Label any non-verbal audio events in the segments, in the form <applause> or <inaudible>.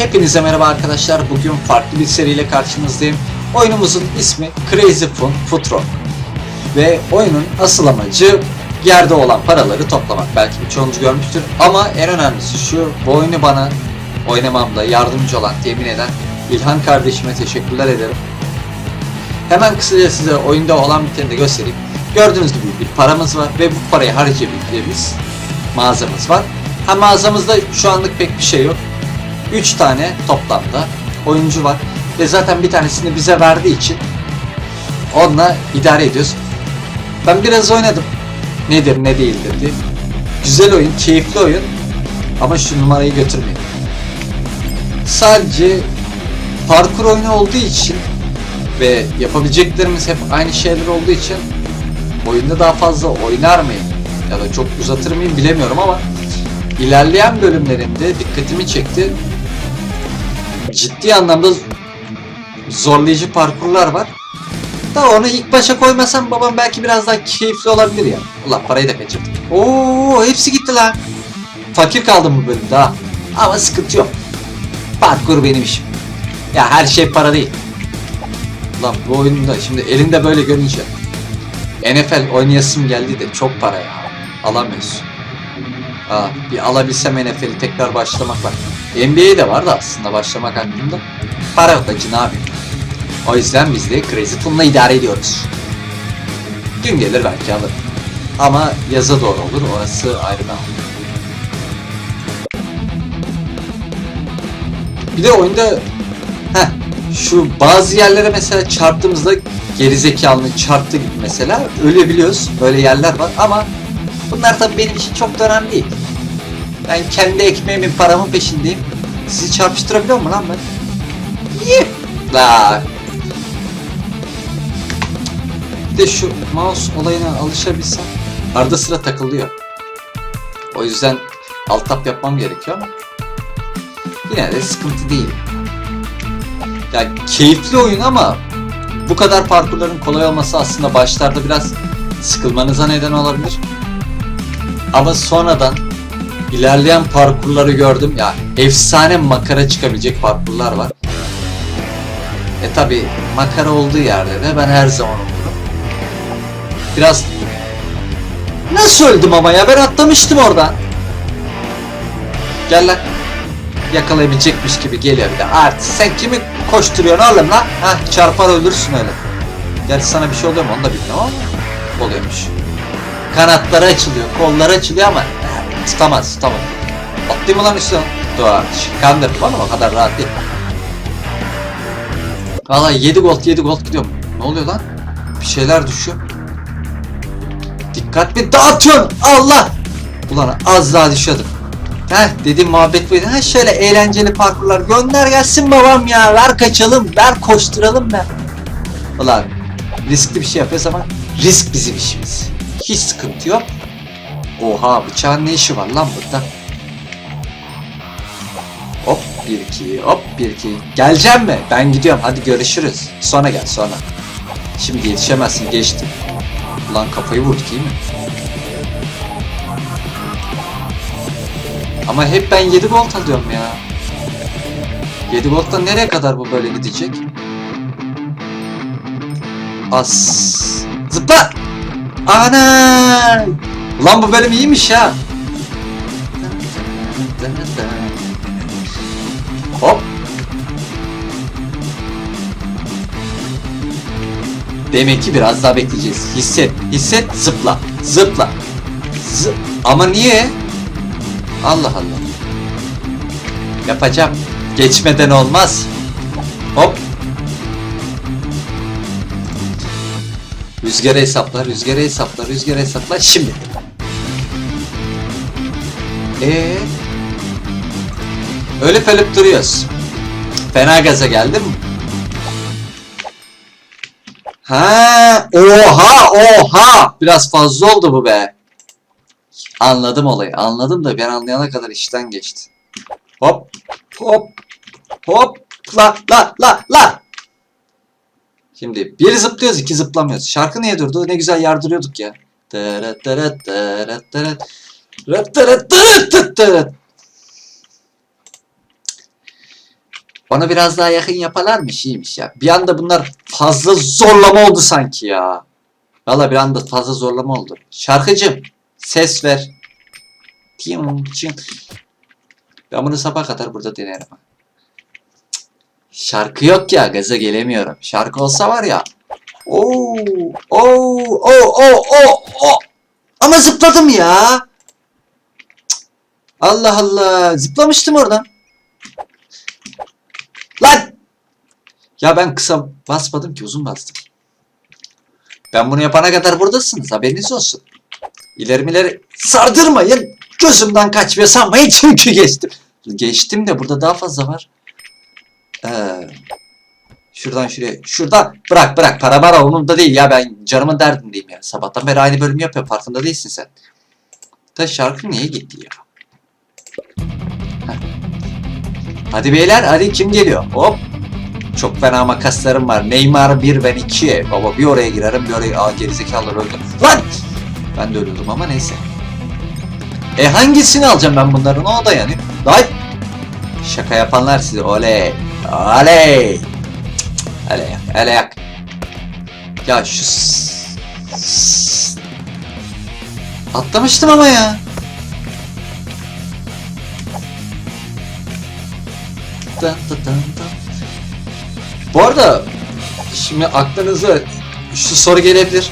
Hepinize merhaba arkadaşlar. Bugün farklı bir seriyle karşınızdayım. Oyunumuzun ismi Crazy Fun Futuro. Ve oyunun asıl amacı yerde olan paraları toplamak. Belki birçoğunuz görmüştür. Ama en önemlisi şu, bu oyunu bana oynamamda yardımcı olan, temin eden İlhan kardeşime teşekkürler ederim. Hemen kısaca size oyunda olan biteni de göstereyim. Gördüğünüz gibi bir paramız var ve bu parayı harcayabildiğimiz mağazamız var. Ha mağazamızda şu anlık pek bir şey yok. 3 tane toplamda oyuncu var ve zaten bir tanesini bize verdiği için onunla idare ediyoruz. Ben biraz oynadım. Nedir ne değildir diye. Güzel oyun, keyifli oyun ama şu numarayı götürmeyin. Sadece parkur oyunu olduğu için ve yapabileceklerimiz hep aynı şeyler olduğu için oyunda daha fazla oynar mıyım ya da çok uzatır mıyım bilemiyorum ama ilerleyen bölümlerinde dikkatimi çekti. Ciddi anlamda zorlayıcı parkurlar var. Da onu ilk başa koymasam babam belki biraz daha keyifli olabilir ya. Ulan parayı da kaçırdık. Oo hepsi gitti lan. Fakir kaldım bu bölümde ha. Ama sıkıntı yok. Parkur benim işim. Ya her şey para değil. Lan bu oyunda şimdi elinde böyle görünce NFL oynayasım geldi de çok para ya. Alamıyorsun. Aa, bir alabilsem NFL'i tekrar başlamak var. NBA'de de vardı aslında başlamak aklımda. Para yok acı ne yapayım. O yüzden biz de Crazy Toon'la idare ediyoruz. Gün gelir belki alırım. Ama yaza doğru olur orası ayrı anlamda. Bir de oyunda heh, şu bazı yerlere mesela çarptığımızda gerizekalının çarptı gibi mesela ölebiliyoruz. Böyle yerler var ama bunlar tabii benim için çok da önemli değil. Ben kendi ekmeğimin paramın peşindeyim. Sizi çarpıştırabiliyor mu lan ben? Yih! La. Bir de şu mouse olayına alışabilsem arada sıra takılıyor. O yüzden alt tap yapmam gerekiyor ama yine de sıkıntı değil. Yani keyifli oyun ama bu kadar parkurların kolay olması aslında başlarda biraz sıkılmanıza neden olabilir. Ama sonradan ilerleyen parkurları gördüm. Ya efsane makara çıkabilecek parkurlar var. E tabi makara olduğu yerde de ben her zaman olurum. Biraz Nasıl öldüm ama ya ben atlamıştım oradan. Gel lan. Yakalayabilecekmiş gibi geliyor bir de. Artık sen kimi koşturuyorsun oğlum lan? Hah çarpar öldürsün öyle. Gerçi sana bir şey oluyor mu onu da bilmiyorum ama oluyormuş. Kanatları açılıyor, kolları açılıyor ama tutamaz, tutamaz. Atlayayım mı lan üstüne? Dua, kandırdım ama o kadar rahat değil. Valla 7 gold 7 gold gidiyorum. Ne oluyor lan? Bir şeyler düşüyor. Dikkatli dağıtıyorsun. Allah! Ulan az daha düşüyordum. Heh dediğim muhabbet buydu. Ha şöyle eğlenceli parkurlar gönder gelsin babam ya. Ver kaçalım, ver koşturalım be. Ulan riskli bir şey yapıyoruz ama risk bizim işimiz. Hiç sıkıntı yok. Oha bıçağın ne işi var lan burada? Hop 1 2 hop 1 2. Geleceğim mi? Ben gidiyorum. Hadi görüşürüz. Sonra gel sonra. Şimdi yetişemezsin geçtim. Ulan kafayı vurduk iyi mi? Ama hep ben 7 volt alıyorum ya. 7 volttan nereye kadar bu böyle gidecek? As. Zıpla! Ana! Ulan bu bölüm iyiymiş ya. Hop. Demek ki biraz daha bekleyeceğiz. Hisset, hisset, zıpla, zıpla. Zı Ama niye? Allah Allah. Yapacağım. Geçmeden olmaz. Hop. Rüzgarı hesapla, rüzgarı hesapla, rüzgarı hesapla. Şimdi. Ee, Ölüp ölüp duruyoruz. Fena gaza geldim? Ha, oha, oha. Biraz fazla oldu bu be. Anladım olayı. Anladım da ben anlayana kadar işten geçti. Hop, hop, hop, la, la, la, la. Şimdi bir zıplıyoruz, iki zıplamıyoruz. Şarkı niye durdu? Ne güzel yardırıyorduk ya. Tırıt tırıt tırıt tırıt. Bana biraz daha yakın yaparlarmış iyiymiş ya. Bir anda bunlar fazla zorlama oldu sanki ya. Valla bir anda fazla zorlama oldu. Şarkıcım ses ver. Ben bunu sabah kadar burada denerim. Şarkı yok ya gaza gelemiyorum. Şarkı olsa var ya. Oo, oo, oo, oo, oo, oo. Ama zıpladım ya. Allah Allah. Zıplamıştım oradan. Lan! Ya ben kısa basmadım ki uzun bastım. Ben bunu yapana kadar buradasınız haberiniz olsun. İleri mileri sardırmayın. Gözümden kaçmıyor sanmayın <laughs> çünkü geçtim. Geçtim de burada daha fazla var. Ee, şuradan şuraya. Şuradan bırak bırak para para umurumda değil ya ben canımın derdindeyim ya. Sabahtan beri aynı bölümü yapıyorum farkında değilsin sen. Da şarkı niye gitti ya? Hadi beyler hadi kim geliyor? Hop. Çok fena makaslarım var. Neymar 1 ben 2. Baba bir oraya girerim bir oraya. Aa gerizekalılar öldü. Lan! Ben de ölüyordum ama neyse. E hangisini alacağım ben bunların? O da yani. Lan! Şaka yapanlar size. Oley! Oley! Hele yak, hele yak. Ya şu... Atlamıştım ama ya. Bu arada şimdi aklınıza şu soru gelebilir.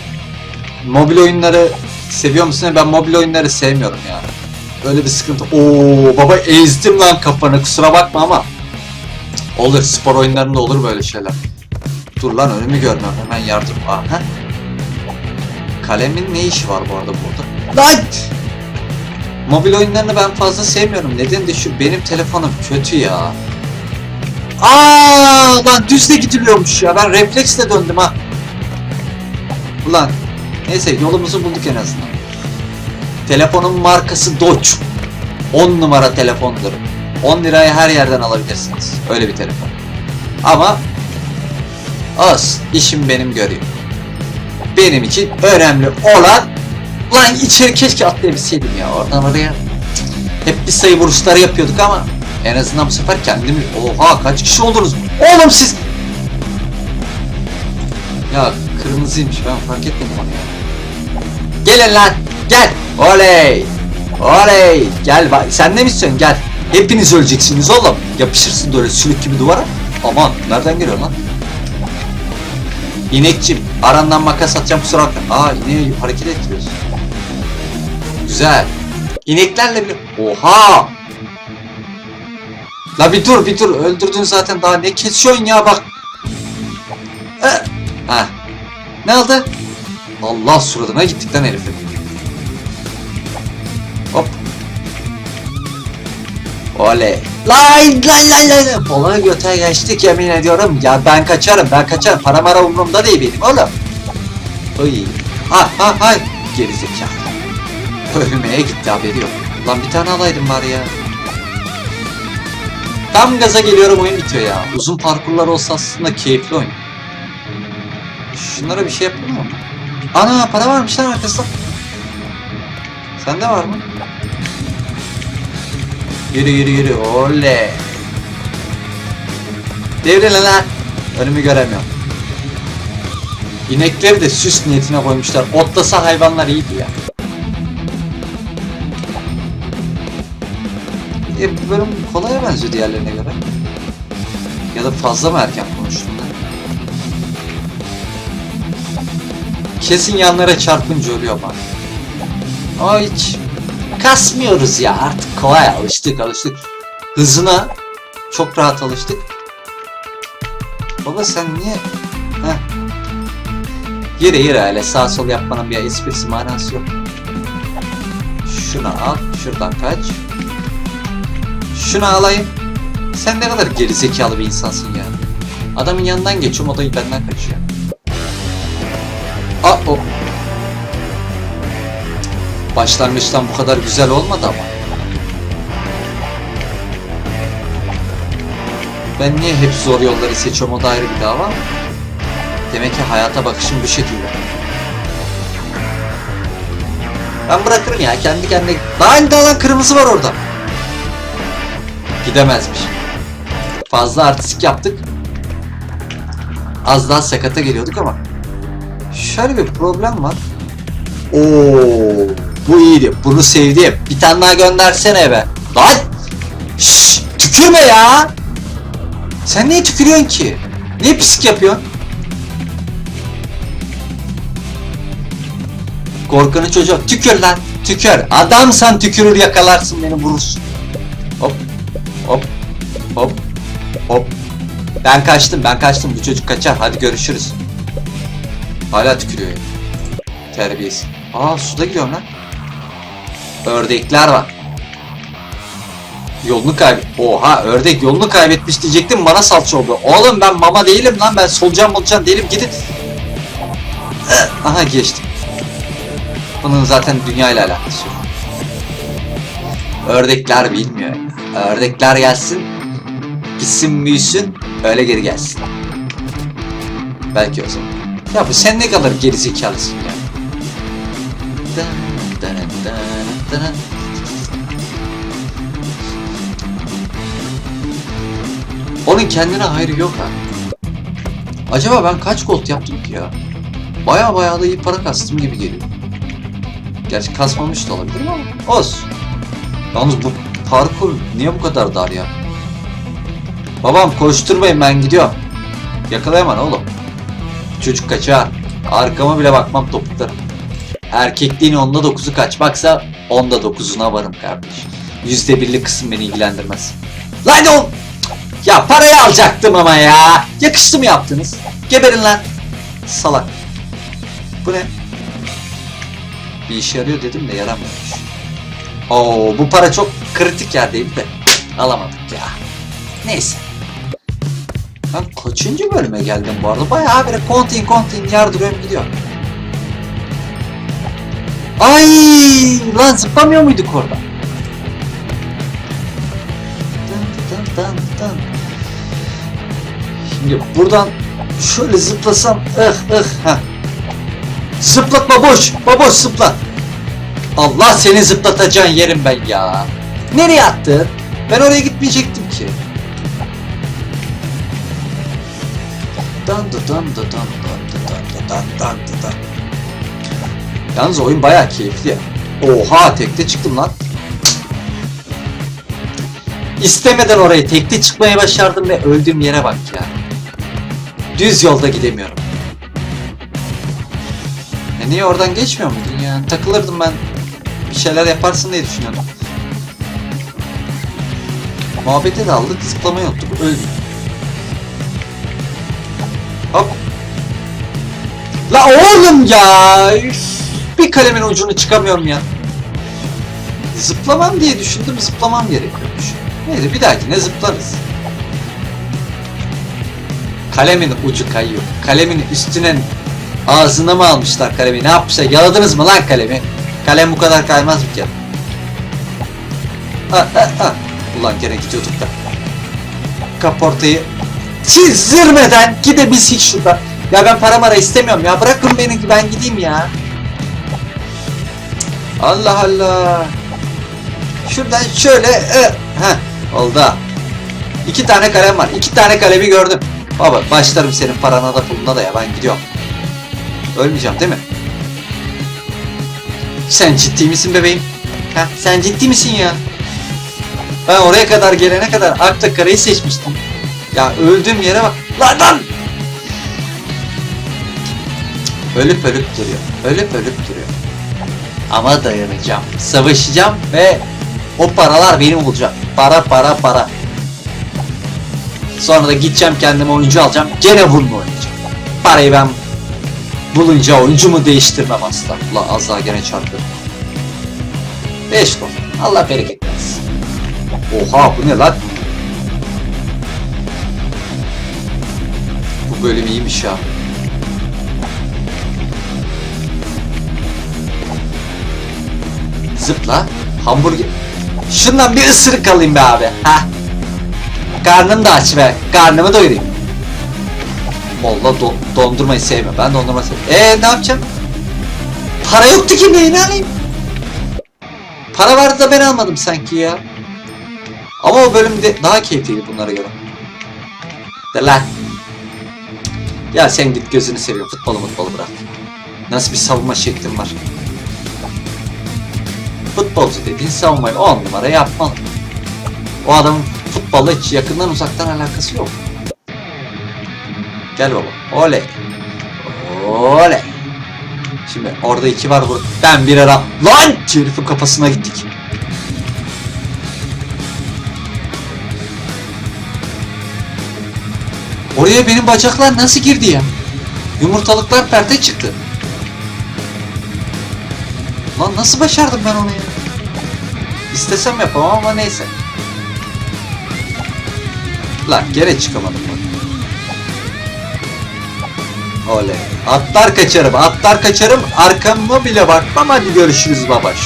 Mobil oyunları seviyor musun? Ben mobil oyunları sevmiyorum ya. Öyle bir sıkıntı. Oo baba ezdim lan kafanı kusura bakma ama. Olur spor oyunlarında olur böyle şeyler. Dur lan önümü görmem hemen yardım. Aha. Kalemin ne işi var bu arada burada? Lan! Mobil oyunlarını ben fazla sevmiyorum. Neden de şu benim telefonum kötü ya. Aa lan düzle gidiliyormuş ya. Ben refleksle döndüm ha. Ulan neyse yolumuzu bulduk en azından. Telefonun markası Dodge. 10 numara telefondur. 10 liraya her yerden alabilirsiniz. Öyle bir telefon. Ama az işim benim görüyor. Benim için önemli olan lan içeri keşke atlayabilseydim ya oradan oraya. Hep bir sayı vuruşları yapıyorduk ama en azından bu sefer kendimi... Oha kaç kişi oldunuz? Oğlum siz... Ya kırmızıymış ben fark etmedim onu ya. Gelin lan gel. Oley. Oley. Gel bak sen ne mi istiyorsun gel. Hepiniz öleceksiniz oğlum. Yapışırsın böyle sülük gibi duvara. Aman nereden geliyor lan? İnekçim arandan makas atacağım kusura bakma. Aa ineği hareket ettiriyorsun. Güzel. İneklerle bile... Oha! La bir dur bir dur öldürdün zaten daha ne kesiyorsun ya bak. Ha. Ne oldu? Allah suratına gittik lan herifin. Hop. Oley. Lay lay lay lay. Pola göte geçtik yemin ediyorum. Ya ben kaçarım ben kaçarım. Para mara umurumda değil benim oğlum. Oy. Ha ha ha. Gerizekalı. Ölmeye gitti haberi yok. Lan bir tane alaydım bari ya. Tam gaza geliyorum oyun bitiyor ya. Uzun parkurlar olsa aslında keyifli oyun. Şunlara bir şey yapalım mı? Ana para varmış lan arkasında. Sende var mı? Yürü yürü yürü oley. Devrile lan. Önümü göremiyorum. İnekleri de süs niyetine koymuşlar. Otlasa hayvanlar iyiydi ya. E, bu bölüm kolaya benziyor diğerlerine göre. Ya da fazla mı erken konuştum ben? Kesin yanlara çarpınca ölüyor bak. Ama hiç kasmıyoruz ya artık kolay alıştık alıştık. Hızına çok rahat alıştık. Baba sen niye... Heh. Yere yere öyle sağ sol yapmanın bir esprisi manası yok. Şunu al, şuradan kaç. Şunu alayım. Sen ne kadar gerizekalı bir insansın ya. Adamın yanından geçiyorum o da benden kaçıyor. Aa o. Başlangıçtan bu kadar güzel olmadı ama. Ben niye hep zor yolları seçiyorum o da ayrı bir dava. Demek ki hayata bakışım bu şekilde. Ben bırakırım ya kendi kendine. Lan da lan kırmızı var orada. Gidemezmiş. Fazla artistik yaptık. Az daha sakata geliyorduk ama. Şöyle bir problem var. Oo, bu iyiydi. Bunu sevdim. Bir tane daha göndersene be. Lan! Şşş! Tükürme ya! Sen niye tükürüyorsun ki? Niye pislik yapıyorsun? Korkanı çocuğa tükür lan tükür. Adamsan tükürür yakalarsın beni vurursun. Hop hop hop hop. Ben kaçtım ben kaçtım bu çocuk kaçar hadi görüşürüz. Hala tükürüyor ya. Terbiyesiz. Aa suda gidiyorum lan. Ördekler var. Yolunu kaybet. Oha ördek yolunu kaybetmiş diyecektim bana salça oldu. Oğlum ben mama değilim lan ben solucan molucan değilim gidin. <clears throat> Aha geçtim. Bunun zaten dünya ile alakası yok. Ördekler bilmiyor. Ördekler gelsin, gitsin büyüsün, öyle geri gelsin. Belki o zaman. Ya bu sen ne kadar gerizekalısın ya. Onun kendine hayrı yok ha. Acaba ben kaç gold yaptım ki ya? Baya baya da iyi para kastım gibi geliyor. Gerçi kasmamış da olabilir ama olsun. Yalnız bu parkur niye bu kadar dar ya? Babam koşturmayın ben gidiyorum. Yakalayamam oğlum. Çocuk kaçar. Arkama bile bakmam topuklarım. Erkekliğin onda dokuzu kaçmaksa onda dokuzuna varım kardeş. Yüzde birlik kısım beni ilgilendirmez. Lan oğlum! Ya parayı alacaktım ama ya. Yakıştı mı yaptınız? Geberin lan. Salak. Bu ne? Bir işe yarıyor dedim de yaramıyormuş. Oo bu para çok kritik yerdeydi de alamadık ya. Neyse. Ben kaçıncı bölüme geldim bu arada? Bayağı böyle kontin kontin yardırıyorum gidiyor. Ay lan zıplamıyor muyduk orada? Dın dın dın dın. Şimdi buradan şöyle zıplasam ıh ıh ha. Zıplat baboş, baboş zıplat. Allah seni zıplatacağın yerim ben ya. Nereye attın? Ben oraya gitmeyecektim ki. Dan da dan da dan dan da dan da dan dan da dan. Yalnız oyun bayağı keyifli. Oha tekte çıktım lan. İstemeden oraya tekte çıkmaya başardım ve öldüğüm yere bak ya. Düz yolda gidemiyorum. E niye oradan geçmiyor muydun ya? Takılırdım ben. Bir şeyler yaparsın diye düşünüyordum. Muhabbete daldık, zıplamayı unuttuk, öldük. Hop. La oğlum ya! Bir kalemin ucunu çıkamıyorum ya. Zıplamam diye düşündüm, zıplamam gerekiyormuş. Neyse bir dahakine zıplarız. Kalemin ucu kayıyor. Kalemin üstüne ağzına mı almışlar kalemi? Ne yapmışlar? Yaladınız mı lan kalemi? Kalem bu kadar kaymaz mı ki? Ha, ha, ha. Ulan gene gidiyorduk da. Kaportayı çizdirmeden gidebilsek şuradan. Ya ben para mara istemiyorum ya. Bırakın beni ben gideyim ya. Allah Allah. Şuradan şöyle e, heh, oldu. İki tane kalem var. İki tane kalemi gördüm. Baba başlarım senin parana da puluna da ya ben gidiyorum. Ölmeyeceğim değil mi? Sen ciddi misin bebeğim? Ha, sen ciddi misin ya? Ben oraya kadar gelene kadar Akta Kara'yı seçmiştim. Ya öldüğüm yere bak. Lan lan! Ölüp ölüp duruyor. Ölüp ölüp duruyor. Ama dayanacağım. Savaşacağım ve o paralar benim olacak. Para para para. Sonra da gideceğim kendime oyuncu alacağım. Gene bununla oynayacağım. Parayı ben bulunca oyuncumu değiştirmem asla. Ulan az daha gene çarptı. 5 gol. Allah bereket. Oha bu ne lan? Bu bölüm iyiymiş ya. Zıpla. Hamburger. Şundan bir ısırık alayım be abi. Ha. Karnım da aç be. Karnımı doyurayım. Valla do dondurmayı sevmem. Ben dondurma sevmem. Eee ne yapacağım? Para yoktu ki neyini alayım? Para vardı da ben almadım sanki ya. Ama o bölümde daha keyifliydi bunlara göre. De lan. Ya sen git gözünü seveyim futbolu futbolu bırak. Nasıl bir savunma şeklin var. Futbolcu dediğin savunmayı on numara yapmalı. O adamın futbolla hiç yakından uzaktan alakası yok. Gel baba. Oley. Oley. Şimdi orada iki var burada. Ben bir ara... Lan! Herifin kafasına gittik. Oraya benim bacaklar nasıl girdi ya? Yumurtalıklar perde çıktı. Lan nasıl başardım ben onu ya? İstesem yapamam ama neyse. Lan gene çıkamadım bak. Oley. Atlar kaçarım, atlar kaçarım. Arkamı bile bakmam. Hadi görüşürüz babaş.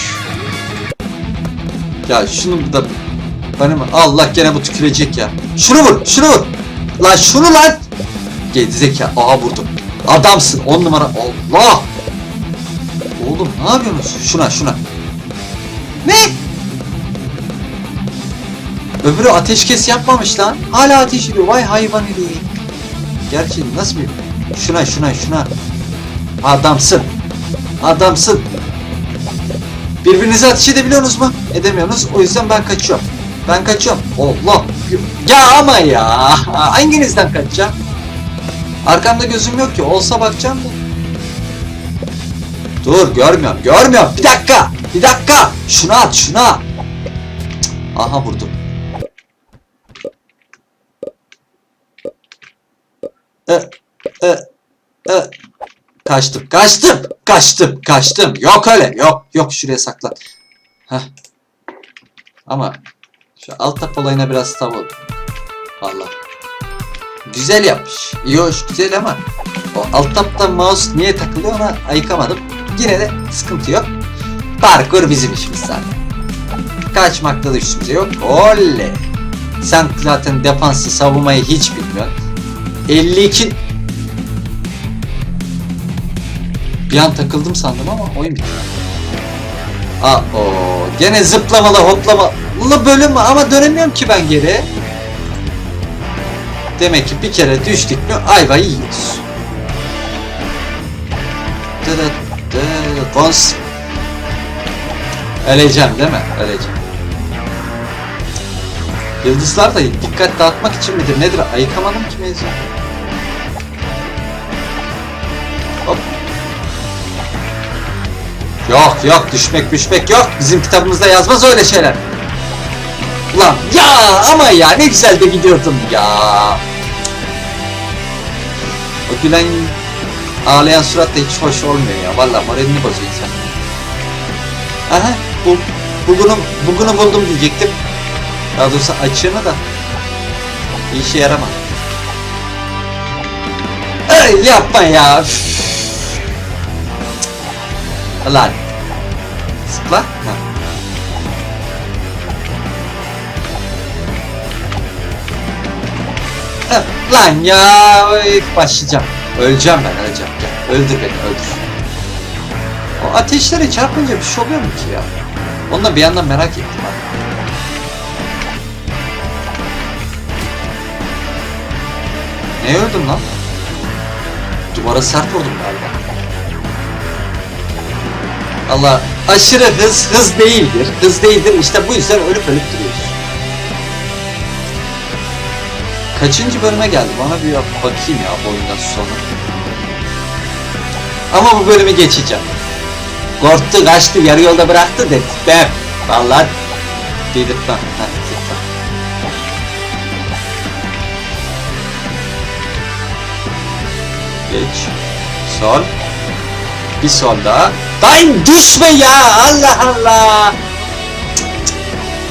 Ya şunu da benim Allah gene bu tükürecek ya. Şunu vur, şunu vur. Lan şunu lan. Gezi zeka. Aha vurdum. Adamsın. On numara. Allah. Oğlum ne yapıyorsunuz? Şuna şuna. Ne? Öbürü ateşkes yapmamış lan. Hala ateş ediyor. Vay hayvan eli. Gerçi nasıl bir... Şuna şuna şuna. Adamsın. Adamsın. Birbirinize ateş edebiliyorsunuz mu? Edemiyorsunuz. O yüzden ben kaçıyorum. Ben kaçıyorum. Allah. Ya ama ya. Hanginizden kaçacağım? Arkamda gözüm yok ki. Olsa bakacağım da. Dur görmüyorum. Görmüyorum. Bir dakika. Bir dakika. Şuna at şuna. Aha vurdum. E, e, e. Kaçtım, kaçtım, kaçtım, kaçtım. Yok öyle, yok, yok şuraya saklan. Heh. Ama şu alt tap olayına biraz tav oldum. Valla. Güzel yapmış. İyi hoş, güzel ama o alt tapta mouse niye takılıyor ona ayıkamadım. Yine de sıkıntı yok. Parkur bizim işimiz zaten. Kaçmakta da üstümüze yok. Oley. Sen zaten defansı savunmayı hiç bilmiyorsun. 52 Bir an takıldım sandım ama oyun bitti. Aa o gene zıplamalı hoplamalı bölüm ama dönemiyorum ki ben geri. Demek ki bir kere düştük mü ayvayı yiyoruz. Kons. Öleceğim değil mi? Öleceğim. Yıldızlar da dikkat dağıtmak için midir nedir? Ayıkamadım ki mevzu. Hop. Yok yok düşmek düşmek yok. Bizim kitabımızda yazmaz öyle şeyler. Ulan ya ama ya ne güzel de gidiyordum ya. O gülen ağlayan surat da hiç hoş olmuyor ya. Vallahi moralini bozuyor insan. Aha bu, bugünü, bugünü buldum diyecektim. Daha doğrusu açığını da bir işe yaramadı. Ay, yapma ya. Üf. Lan. Zıpla. Ha. <laughs> Lan ya ay, başlayacağım. Öleceğim ben öleceğim. Gel, öldür beni öldür. O ateşlere çarpınca bir şey oluyor mu ki ya? Onu da bir yandan merak ettim abi. Ne öldüm lan? Duvara sert vurdum galiba. Allah aşırı hız hız değildir. Hız değildir. İşte bu yüzden ölüp ölüp duruyoruz. Kaçıncı bölüme geldi? Bana bir bakayım ya bu oyundan sonra. Ama bu bölümü geçeceğim. Korktu, kaçtı, yarı yolda bıraktı dedi. Ben vallahi dedirtmem. Geç. Sol. Bir sol daha. Lan düşme ya Allah Allah.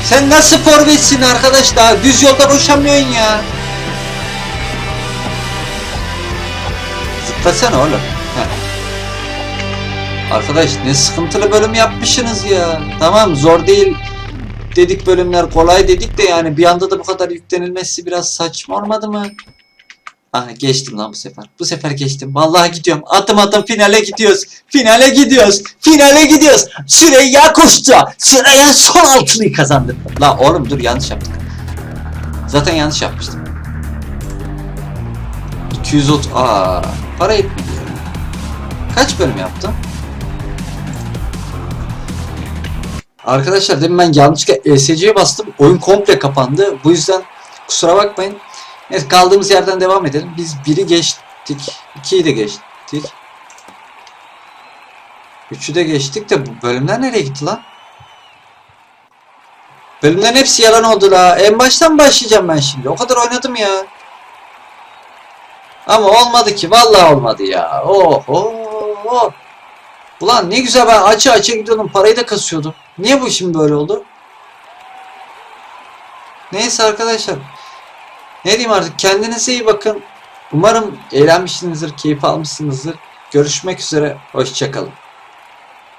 Sen nasıl forvetsin arkadaş daha düz yolda koşamıyorsun ya. Zıplasana oğlum. Heh. Arkadaş ne sıkıntılı bölüm yapmışsınız ya. Tamam zor değil dedik bölümler kolay dedik de yani bir anda da bu kadar yüklenilmesi biraz saçma olmadı mı? Aha geçtim lan bu sefer. Bu sefer geçtim. Vallahi gidiyorum. Adım adım finale gidiyoruz. Finale gidiyoruz. Finale gidiyoruz. Süreyya koştu. Süreyya son altılıyı kazandı. La oğlum dur yanlış yaptık. Zaten yanlış yapmıştım. 230 aa para etmiyor. Kaç bölüm yaptım? Arkadaşlar demin ben yanlışlıkla ESC'ye bastım. Oyun komple kapandı. Bu yüzden kusura bakmayın. Evet kaldığımız yerden devam edelim. Biz biri geçtik. ikiyi de geçtik. Üçü de geçtik de bu bölümler nereye gitti lan? Bölümlerin hepsi yalan oldu la. En baştan başlayacağım ben şimdi. O kadar oynadım ya. Ama olmadı ki. Vallahi olmadı ya. Oh, oh, oh. Ulan ne güzel ben açı açı gidiyordum. Parayı da kasıyordum. Niye bu şimdi böyle oldu? Neyse arkadaşlar. Ne diyeyim artık. Kendinize iyi bakın. Umarım eğlenmişsinizdir, keyif almışsınızdır. Görüşmek üzere. Hoşçakalın.